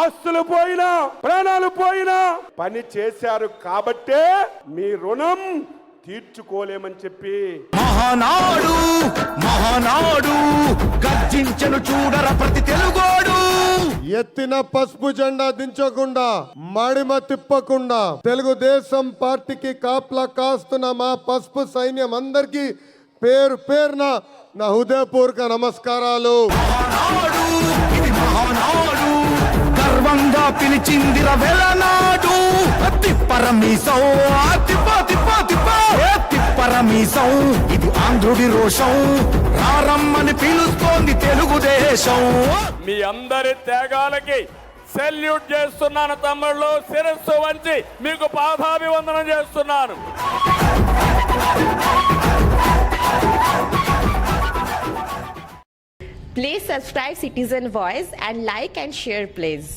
ఆస్తులు పోయినా ప్రాణాలు పోయినా పని చేశారు కాబట్టే మీ రుణం తీర్చుకోలేమని చెప్పి. మహానాడు మహానాడు గర్జించను చూడర ప్రతి తెలుగోడు. ఎత్తిన పసుపు జెండా దించకుండా మడిమ తిప్పకుండా తెలుగుదేశం పార్టీకి కాప్లా కాస్తున్న మా పసుపు సైన్యం అందరికీ పేరు పేరున నా హృదయపూర్వక నమస్కారాలు. మహానాడు ఇది మహానాడు. పిలిచిందిర వెలనాడు తిప్పరమీసం తిప్ప తిప్ప తిప్ప. తిప్పరమీసం ఇది ఆంధ్రుడి రోషం. రారమ్మని పిలుస్తోంది తెలుగుదేశం. మీ అందరి త్యాగాలకి సెల్యూట్ చేస్తున్నాను తమ్ముళ్ళు. శిరస్సు వంచి మీకు పాదాభివందనం చేస్తున్నాను. Please subscribe Citizen Voice and like and share please.